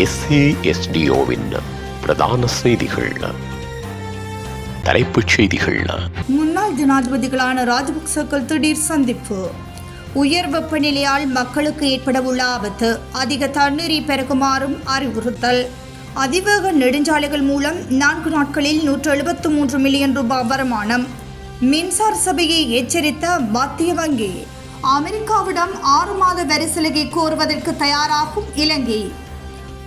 எஸ்ஏஎஸ்டிஓவின் பிரதான செய்திகள். தலைப்புச் செய்திகள். முன்னாள் ஜனாதிபதிகளான ராஜபக்சக்கள் திடீர் சந்திப்பு. உயர் வெப்பநிலையால் மக்களுக்கு ஏற்படவுள்ள ஆபத்து அதிக தண்ணீரை பெருகுமாறும் அறிவுறுத்தல். அதிவேக நெடுஞ்சாலைகள் மூலம் நான்கு நாட்களில் நூற்று எழுபத்து மூன்று மில்லியன் ரூபாய் வருமானம். மின்சார சபையை எச்சரித்த மத்திய வங்கி. அமெரிக்காவிடம் ஆறு மாத வரி சலுகை கோருவதற்கு தயாராகும் இலங்கை.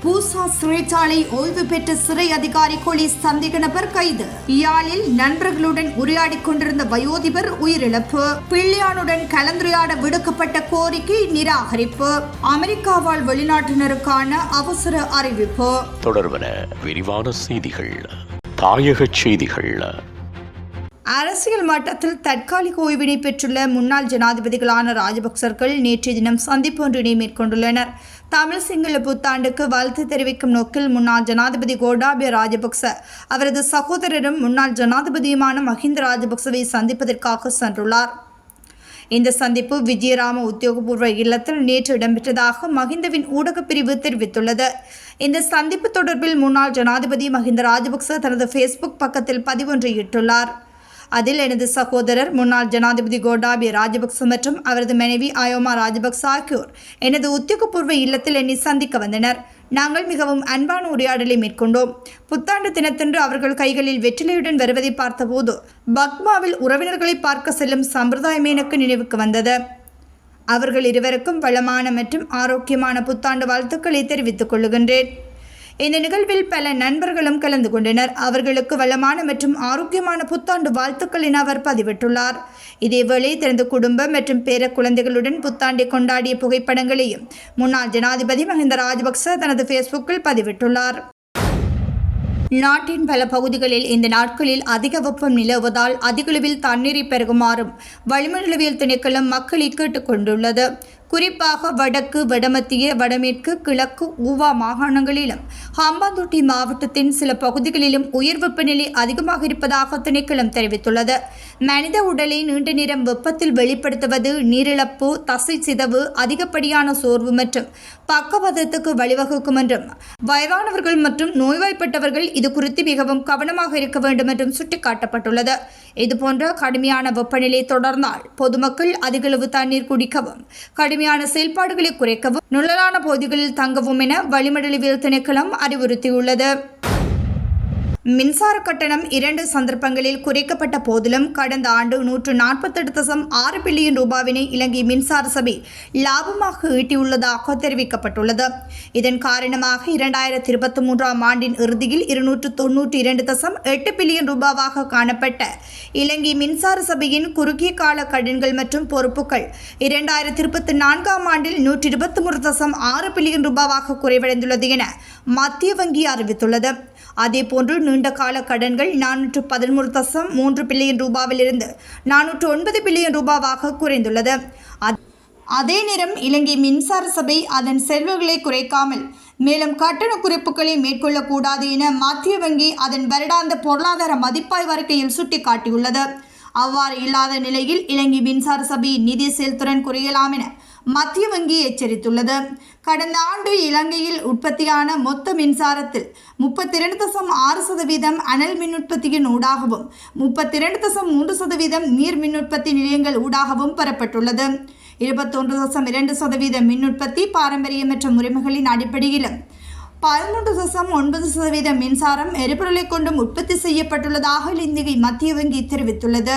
பூசா சிறைச்சாலை ஓய்வு பெற்ற சிறை அதிகாரி போலீஸ் சந்தேக நபர் கைது. யாழில் நண்பர்களுடன் உரையாடிக் கொண்டிருந்த வயோதிபர் உயிரிழப்பு. பிள்ளையானுடன் கலந்துரையாட விடுக்கப்பட்ட கோரிக்கை நிராகரிப்பு. அமெரிக்காவால் வெளிநாட்டினருக்கான அவசர அறிவிப்பு. தொடர்பன விரிவான செய்திகள் தாயகச் செய்திகள். அரசியல் மட்டத்தில் தற்காலிக ஓய்வினை பெற்றுள்ள முன்னாள் ஜனாதிபதிகளான ராஜபக்சர்கள் நேற்றைய தினம் சந்திப்பு ஒன்றினை மேற்கொண்டுள்ளனர். தமிழ் சிங்கள புத்தாண்டுக்கு வாழ்த்து தெரிவிக்கும் நோக்கில் முன்னாள் ஜனாதிபதி கோடாபிய ராஜபக்ச. அவரது சகோதரரும் முன்னாள் ஜனாதிபதியுமான மஹிந்த ராஜபக்சவை சந்திப்பதற்காக சென்றுள்ளார். இந்த சந்திப்பு விஜயராம உத்தியோகபூர்வ இல்லத்தில் நேற்று இடம்பெற்றதாக மஹிந்தவின் ஊடகப் பிரிவு தெரிவித்துள்ளது. இந்த சந்திப்பு தொடர்பில் முன்னாள் ஜனாதிபதி மஹிந்த ராஜபக்ச தனது ஃபேஸ்புக் பக்கத்தில் பதிவொன்றை இட்டுள்ளார். அதில் எனது சகோதரர் முன்னாள் ஜனாதிபதி கோடாபி ராஜபக்ச மற்றும் அவரது மனைவி அயோமா ராஜபக்ச ஆகியோர் எனது உத்தியோகபூர்வ இல்லத்தில் என்னை சந்திக்க வந்தனர். நாங்கள் மிகவும் அன்பான உரையாடலை மேற்கொண்டோம். புத்தாண்டு தினத்தன்று அவர்கள் கைகளில் வெற்றிலையுடன் வருவதை பார்த்தபோது பக்மாவில் உறவினர்களை பார்க்க செல்லும் சம்பிரதாயமே எனக்கு நினைவுக்கு வந்தது. அவர்கள் இருவருக்கும் வளமான மற்றும் ஆரோக்கியமான புத்தாண்டு வாழ்த்துக்களை தெரிவித்துக் கொள்ளுகின்றேன். இந்த நிகழ்வில் பல நண்பர்களும் கலந்து கொண்டனர். அவர்களுக்கு வளமான மற்றும் ஆரோக்கியமான புத்தாண்டு வாழ்த்துக்களின் அவர் பதிவிட்டுள்ளார். இதேவேளை தனது குடும்பம் மற்றும் பேர குழந்தைகளுடன் புத்தாண்டை கொண்டாடிய புகைப்படங்களையும் முன்னாள் ஜனாதிபதி மஹிந்த ராஜபக்ச தனது ஃபேஸ்புக்கில் பதிவிட்டுள்ளார். நாட்டின் பல பகுதிகளில் இந்த நாட்களில் அதிக வெப்பம் நிலவுவதால் அதிகளவில் தண்ணீரை பெருகுமாறும் வளிமண்டலவியல் திணைக்களம் மக்களை கேட்டுக்கொண்டுள்ளது. குறிப்பாக வடக்கு வடமத்திய வடமேற்கு கிழக்கு ஊவா மாகாணங்களிலும். ஹம்பாந்தோட்டை மாவட்டத்தின் சில பகுதிகளிலும் உயர் வெப்பநிலை அதிகமாக இருப்பதாக திணைக்களம் தெரிவித்துள்ளது. மனித உடலை நீண்ட நேரம் வெப்பத்தில் வெளிப்படுத்துவது நீரிழப்பு தசை சிதவு அதிகப்படியான சோர்வு மற்றும் பக்கவாதத்துக்கு வழிவகுக்கும் என்றும் வயதானவர்கள் மற்றும் நோய்வாய்ப்பட்டவர்கள் இது குறித்து மிகவும் கவனமாக இருக்க வேண்டும் என்றும் சுட்டிக்காட்டப்பட்டுள்ளது. இதுபோன்ற கடுமையான வெப்பநிலை தொடர்ந்தால் பொதுமக்கள் அதிகளவு தண்ணீர் குடிக்கவும் கடுமையான செயல்பாடுகளை குறைக்கவும் நுழலான பகுதிகளில் தங்கவும் என வளிமண்டலவியல் திணைக்களம் அறிவுறுத்தியுள்ளது. மின்சார கட்டணம் இரண்டு சந்தர்ப்பங்களில் குறைக்கப்பட்ட போதிலும் கடந்த ஆண்டு நூற்று நாற்பத்தெட்டு தசம் ஆறு பில்லியன் ரூபாவினை இலங்கை மின்சார சபை லாபமாக ஈட்டியுள்ளதாக தெரிவிக்கப்பட்டுள்ளது. இதன் காரணமாக இரண்டாயிரத்தி இருபத்தி மூன்றாம் ஆண்டின் இறுதியில் இருநூற்று தொன்னூற்றி இரண்டு தசம் எட்டு பில்லியன் ரூபாவாக காணப்பட்ட இலங்கை மின்சார சபையின் குறுகிய கால கடன்கள் மற்றும் பொறுப்புகள் இரண்டாயிரத்தி இருபத்தி நான்காம் ஆண்டில் நூற்றி இருபத்தி மூன்று தசம் ஆறு பில்லியன் ரூபாவாக குறைவடைந்துள்ளது என மத்திய வங்கி அறிவித்துள்ளது. அதேபோன்று நீண்ட கால கடன்கள் நானூற்று பதிமூன்று தசம் மூன்று பில்லியன் ரூபாவிலிருந்து நானூற்று ஒன்பது பில்லியன் ரூபாவாக குறைந்துள்ளது. அத்- அதே நேரம் இலங்கை மின்சார சபை அதன் செலவுகளை குறைக்காமல் மேலும் கட்டண குறைப்புகளை மேற்கொள்ளக்கூடாது என மத்திய வங்கி அதன் வருடாந்த பொருளாதார மதிப்பாய்வு அறிக்கையில் சுட்டிக்காட்டியுள்ளது. அவ்வாறு இல்லாத நிலையில் இலங்கை மின்சார சபையின் நிதி செயல்திறன் குறையலாம் என மத்திய வங்கி எச்சரித்துள்ளது. கடந்த ஆண்டு இலங்கையில் உற்பத்தியான மொத்த மின்சாரத்தில் முப்பத்தி இரண்டு தசம் ஆறு சதவீதம் அனல் மின் உற்பத்தியின் ஊடாகவும் முப்பத்தி இரண்டு தசம் மூன்று சதவீதம் நீர் மின் உற்பத்தி நிலையங்கள் ஊடாகவும் பெறப்பட்டுள்ளது. இருபத்தொன்று தசம் இரண்டு சதவீத மின் உற்பத்தி பாரம்பரியமற்ற முறைமைகளின் அடிப்படையிலும் பதிமூன்று தசம் ஒன்பது சதவீத மின்சாரம் எரிபொருளை கொண்டும் உற்பத்தி செய்யப்பட்டுள்ளதாக இந்திய மத்திய வங்கி தெரிவித்துள்ளது.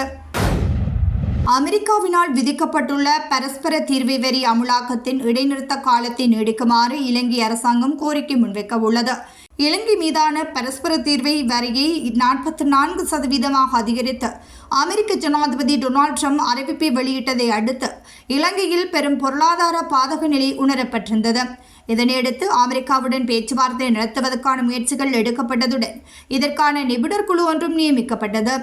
அமெரிக்காவினால் விதிக்கப்பட்டுள்ள பரஸ்பர தீர்வை வரி அமுலாக்கத்தின் இடைநிறுத்த காலத்தை நீடிக்குமாறு இலங்கை அரசாங்கம் கோரிக்கை முன்வைக்க உள்ளது இலங்கை மீதான பரஸ்பர தீர்வை வரியை நாற்பத்தி நான்கு சதவீதமாக அதிகரித்து அமெரிக்க ஜனாதிபதி டொனால்ட் ட்ரம்ப் அறிவிப்பை வெளியிட்டதை அடுத்து இலங்கையில் பெரும் பொருளாதார பாதக நிலை உணரப்பட்டிருந்தது. இதனையடுத்து அமெரிக்காவுடன் பேச்சுவார்த்தை நடத்துவதற்கான முயற்சிகள் எடுக்கப்பட்டதுடன் இதற்கான நிபுணர் குழு ஒன்றும் நியமிக்கப்பட்டது.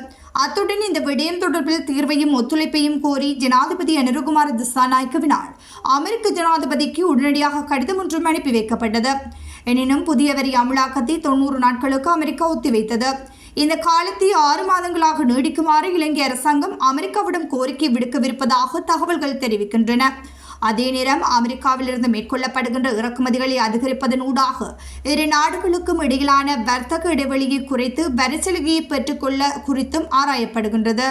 அத்துடன் இந்த விடயம் தொடர்பில் தீர்வையும் ஒத்துழைப்பையும் கோரி ஜனாதிபதி அனுருகுமார திசாநாயக்கவினால் அமெரிக்க ஜனாதிபதிக்கு உடனடியாக கடிதம் ஒன்றும் அனுப்பி வைக்கப்பட்டது. எனினும் புதிய வரி அமலாக்கத்தை தொண்ணூறு நாட்களுக்கு அமெரிக்கா ஒத்திவைத்தது. இந்த காலத்தை ஆறு மாதங்களாக நீடிக்குமாறு இலங்கை அரசாங்கம் அமெரிக்காவிடம் கோரிக்கை விடுக்கவிருப்பதாக தகவல்கள் தெரிவிக்கின்றன. அதே நேரம் அமெரிக்காவிலிருந்து மேற்கொள்ளப்படுகின்ற இறக்குமதிகளை அதிகரிப்பதன் ஊடாக இரு நாடுகளுக்கும் இடையிலான வர்த்தக இடைவெளியை குறைத்து வரிச்சலுகையை பெற்றுக்கொள்ள குறித்தும் ஆராயப்படுகின்றது.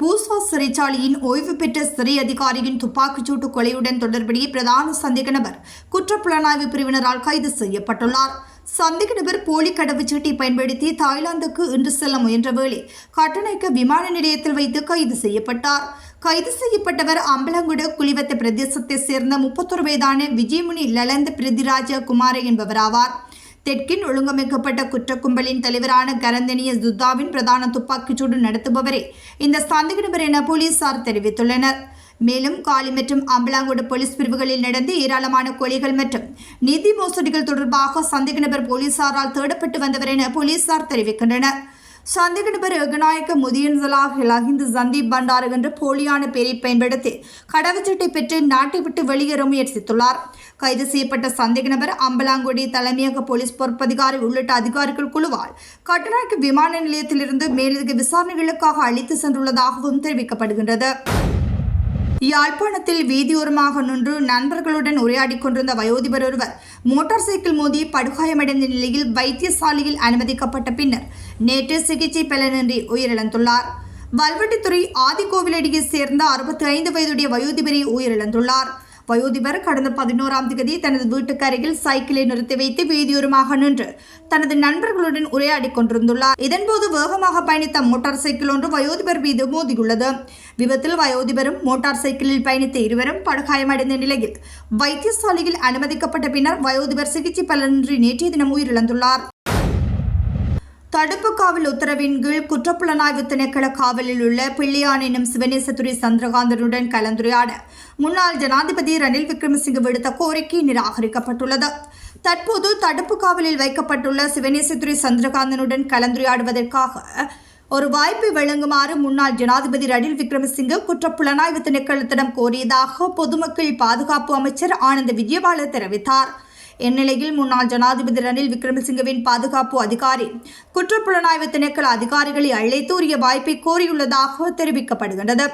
பூசா சிறைச்சாலையின் ஓய்வு பெற்ற சிறை அதிகாரியின் துப்பாக்கிச்சூட்டு கொலையுடன் தொடர்புடைய பிரதான சந்தேக நபர் குற்றப்புலனாய்வு பிரிவினரால் கைது செய்யப்பட்டுள்ளார். சந்தேக நபர் போலி கடவுச்சீட்டை பயன்படுத்தி தாய்லாந்துக்கு இன்று செல்ல முயன்ற வேளை கட்டணைக்கு விமான நிலையத்தில் வைத்து கைது செய்யப்பட்டார். கைது செய்யப்பட்டவர் அம்பலங்குட குளிவத்த பிரதேசத்தை சேர்ந்த முப்பத்தொரு வயதான விஜயமுனி லலந்த பிரிதிராஜ குமார என்பவராவார். தெற்கின் ஒழுங்கமைக்கப்பட்ட குற்ற கும்பலின் தலைவரான கரந்தனிய துத்தாவின் பிரதான துப்பாக்கிச்சூடு நடத்துபவரே இந்த சந்தேக நபர் என போலீசார் தெரிவித்துள்ளனர். மேலும் காலி மற்றும் அம்பலாங்கோடு போலீஸ் பிரிவுகளில் நடந்த ஏராளமான கொலைகள் மற்றும் நிதி மோசடிகள் தொடர்பாக சந்தேக நபர் போலீசாரால் தேடப்பட்டு வந்தவர் என போலீசார் தெரிவிக்கின்றனர். சந்தேக நபர் ஏகநாயக்க முதியன்சலாக லஹிந்து சந்தீப் பண்டார் என்ற போலியான பெயரை பயன்படுத்தி கடவுச்சீட்டை பெற்று நாட்டை விட்டு வெளியேற முயற்சித்துள்ளார். கைது செய்யப்பட்ட சந்தேக நபர் அம்பலாங்குடி தலைமையக போலீஸ் பொறுப்பதிகாரி உள்ளிட்ட அதிகாரிகள் குழுவால் கட்டுநாய்க்கு விமான நிலையத்திலிருந்து மேலதிக விசாரணைகளுக்காக அழைத்து சென்றுள்ளதாகவும் தெரிவிக்கப்படுகின்றது. யாழ்ப்பாணத்தில் வீதியோரமாக நின்று நண்பர்களுடன் உரையாடிக் கொண்டிருந்த வயோதிபர் ஒருவர் மோட்டார் சைக்கிள் மோதி படுகாயமடைந்த நிலையில் வைத்தியசாலையில் அனுமதிக்கப்பட்ட பின்னர் நேற்று சிகிச்சை பலனின்றி உயிரிழந்துள்ளார். வல்வெட்டித்துறை ஆதிகோவிலடியை சேர்ந்த அறுபத்தி ஐந்து வயதுடைய வயோதிபரை உயிரிழந்துள்ளார். வயோதிபர் கடந்த பதினோராம் தேதி தனது வீட்டுக்கு அருகில் சைக்கிளை நிறுத்தி வைத்து வீதியோரமாக நின்று தனது நண்பர்களுடன் உரையாடி கொண்டிருந்துள்ளார். இதன்போது வேகமாக பயணித்த மோட்டார் சைக்கிள் ஒன்று வயோதிபர் மீது மோதியுள்ளது. விபத்தில் வயோதிபரும் மோட்டார் சைக்கிளில் பயணித்த இருவரும் படுகாயமடைந்த நிலையில் வைத்தியசாலையில் அனுமதிக்கப்பட்ட பின்னர் வயோதிபர் சிகிச்சை பலனின்றி நேற்றைய தினம் உயிரிழந்துள்ளார். தடுப்பு காவல் உத்தரவின் கீழ் குற்றப்புலனாய்வு திணைக்கள காவலில் உள்ள பிள்ளையான் எனும் சிவநேசத்துறை சந்திரகாந்தனுடன் கலந்துரையாட முன்னாள் ஜனாதிபதி ரணில் விக்ரமசிங்கே விடுத்த கோரிக்கை நிராகரிக்கப்பட்டுள்ளது. தற்போது தடுப்பு காவலில் வைக்கப்பட்டுள்ள சிவநேசத்துறை சந்திரகாந்தனுடன் கலந்துரையாடுவதற்காக ஒரு வாய்ப்பை வழங்குமாறு முன்னாள் ஜனாதிபதி ரணில் விக்ரமசிங்கே குற்றப்புலனாய்வு திணைக்களத்திடம் கோரியதாக பொதுமக்கள் பாதுகாப்பு அமைச்சர் ஆனந்த விஜயபாலர் தெரிவித்தார். இந்நிலையில் முன்னாள் ஜனாதிபதி ரணில் விக்ரமசிங்கவின் பாதுகாப்பு அதிகாரி குற்றப்புலனாய்வு திணைக்கள அதிகாரிகளை அழைத்து உரிய வாய்ப்பை கோரியுள்ளதாக தெரிவிக்கப்படுகின்றது.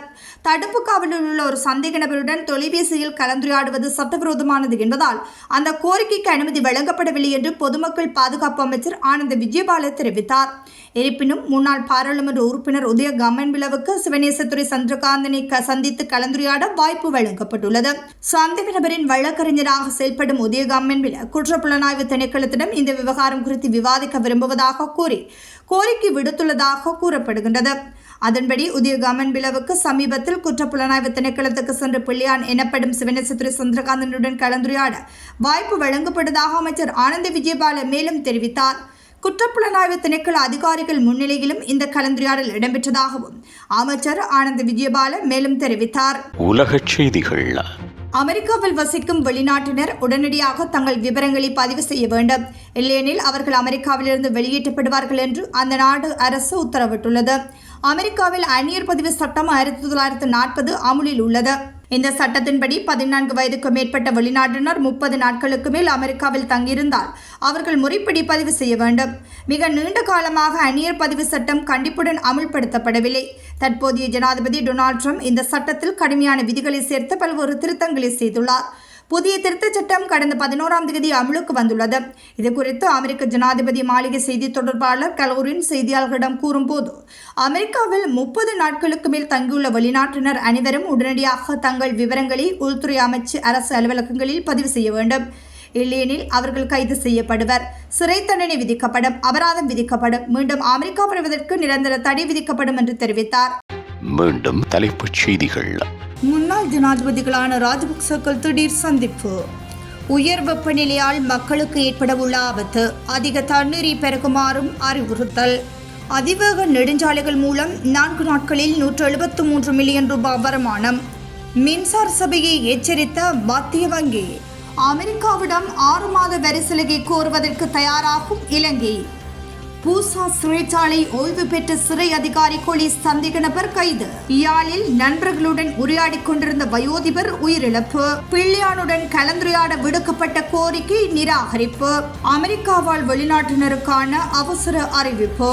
தடுப்பு காவலில் உள்ள ஒரு சந்தேக நபருடன் தொலைபேசியில் கலந்துரையாடுவது சட்டவிரோதமானது என்பதால் அந்த கோரிக்கைக்கு அனுமதி வழங்கப்படவில்லை என்று பொதுமக்கள் பாதுகாப்பு அமைச்சர் ஆனந்த விஜயபால தெரிவித்தார். இருப்பினும் முன்னாள் பாராளுமன்ற உறுப்பினர் உதய கம்மன்பிளவுக்கு சிவநேசத்துறை சந்திரகாந்தனை க- சந்தித்து கலந்துரையாட வாய்ப்பு வழங்கப்பட்டுள்ளது. சந்தேக நபரின் வழக்கறிஞராக செயல்படும் உதய விழா குற்றப்புலனாய்வு திணைக்களத்திடம் இந்த விவகாரம் குறித்து விவாதிக்க விரும்புவதாக கூறி கோரிக்கை விடுத்துள்ளதாக கூறப்படுகின்றது. அதன்படி உதய கம்மன்பிளவுக்கு சமீபத்தில் குற்றப்புலனாய்வு திணைக்களத்துக்கு சென்று பிள்ளையான் எனப்படும் சிவனேசத்துறை சந்திரகாந்தனுடன் கலந்துரையாட வாய்ப்பு வழங்கப்பட்டதாக அமைச்சர் ஆனந்த விஜயபால மேலும் தெரிவித்தார். குற்றப்புலனாய்வு திணைக்கள அதிகாரிகள் முன்னிலையிலும் இந்த கலந்துரையாடல் இடம்பெற்றதாகவும் அமைச்சர் ஆனந்த விஜயபால மேலும் தெரிவித்தார். உலக செய்திகள் அமெரிக்காவில் வசிக்கும் வெளிநாட்டினர் உடனடியாக தங்கள் விவரங்களை பதிவு செய்ய வேண்டும். இல்லையெனில் அவர்கள் அமெரிக்காவிலிருந்து வெளியேற்றப்படுவார்கள் என்று அந்த நாடு அரசு உத்தரவிட்டுள்ளது. அமெரிக்காவில் அந்நியர் பதிவு சட்டம் ஆயிரத்தி தொள்ளாயிரத்து நாற்பது அமுலில் உள்ளது. இந்த சட்டத்தின்படி பதினான்கு வயதுக்கு மேற்பட்ட வெளிநாட்டினர் முப்பது நாட்களுக்கு மேல் அமெரிக்காவில் தங்கியிருந்தால் அவர்கள் முறைப்படி பதிவு செய்ய வேண்டும். மிக நீண்ட காலமாக அந்நியர் பதிவு சட்டம் கண்டிப்புடன் அமுல்படுத்தப்படவில்லை. தற்போதைய ஜனாதிபதி டொனால்ட் ட்ரம்ப் இந்த சட்டத்தில் கடுமையான விதிகளை சேர்த்து பல்வேறு திருத்தங்களை செய்துள்ளார். புதிய திருத்தச் சட்டம் கடந்த பதினோராம் தேதி அமலுக்கு வந்துள்ளது. இது குறித்து அமெரிக்க ஜனாதிபதி மாளிகை செய்தி தொடர்பாளர் கலோரின் செய்தியாளர்களிடம் கூறும்போது அமெரிக்காவில் முப்பது நாட்களுக்கு மேல் தங்கியுள்ள வெளிநாட்டினர் அனைவரும் உடனடியாக தங்கள் விவரங்களை உள்துறை அமைச்சு அரசு அலுவலகங்களில் பதிவு செய்ய வேண்டும். இல்லையெனில் அவர்கள் கைது செய்யப்படுவர். சிறை தண்டனை விதிக்கப்படும் அபராதம் விதிக்கப்படும். மீண்டும் அமெரிக்கா வருவதற்கு நிரந்தர தடை விதிக்கப்படும் என்று தெரிவித்தார். மீண்டும் தலைப்புச் செய்திகள். முன்னாள் ஜனாதிபதிகளான ராஜபக்சக்கள் திடீர் சந்திப்பு. உயர் வெப்பநிலையால் மக்களுக்கு ஏற்படவுள்ள ஆபத்து அதிக தண்ணீரை பெருகுமாறும் அறிவுறுத்தல். அதிவேக நெடுஞ்சாலைகள் மூலம் நான்கு நாட்களில் நூற்று எழுபத்து மூன்று மில்லியன் ரூபாய் வருமானம். மின்சார சபையை எச்சரித்த மத்திய வங்கி. அமெரிக்காவிடம் ஆறு மாத வரி சலுகை கோருவதற்கு தயாராகும் இலங்கை. பூசா சிறைச்சாலை ஓய்வு பெற்ற சிறை அதிகாரி போலீஸ் சந்தேக நபர் கைது. யாழில் நண்பர்களுடன் உரையாடி கொண்டிருந்த வயோதிபர் உயிரிழப்பு. பிள்ளையானுடன் கலந்துரையாட விடுக்கப்பட்ட கோரிக்கை நிராகரிப்பு. அமெரிக்காவால் வெளிநாட்டினருக்கான அவசர அறிவிப்பு.